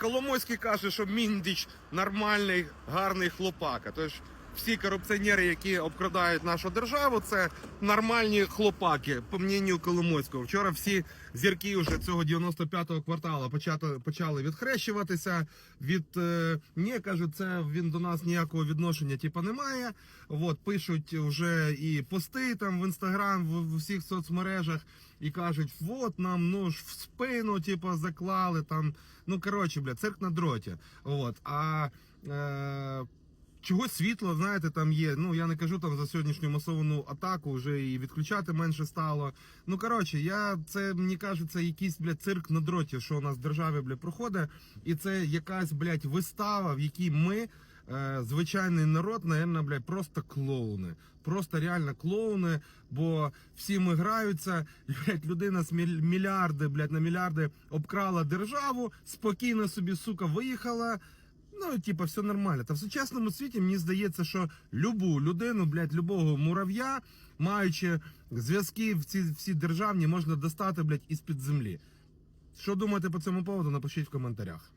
Коломойський каже, що Міндіч нормальний, гарний хлопака. Тож всі корупціонери, які обкрадають нашу державу, це нормальні хлопаки, по мненню Коломойського. Вчора всі зірки вже цього 95-го кварталу почати, почали відхрещуватися від е, ні, кажуть, це він до нас ніякого відношення типу, немає. От пишуть вже і пости там в інстаграм, в, в всіх соцмережах. І кажуть, от нам нож в спину, типу, заклали там. Ну коротше, бля, цирк на дроті. От. А е, чого світло, знаєте, там є. Ну я не кажу там за сьогоднішню масовану атаку, вже і відключати менше стало. Ну коротше, я це мені кажеться, якийсь блядь, цирк на дроті, що у нас в державі бля, проходить, і це якась блядь, вистава, в якій ми. е, Звичайний народ, наверное, блядь, просто клоуни. Просто реально клоуни, бо всі ми граються, блядь, людина з мільярди, блядь, на мільярди обкрала державу, спокійно собі, сука, виїхала. Ну, типа, все нормально. Та в сучасному світі мені здається, що любу людину, блядь, любого мурав'я, маючи зв'язки в ці всі державні, можна достати, блядь, із-під землі. Що думаєте по цьому поводу, напишіть в коментарях.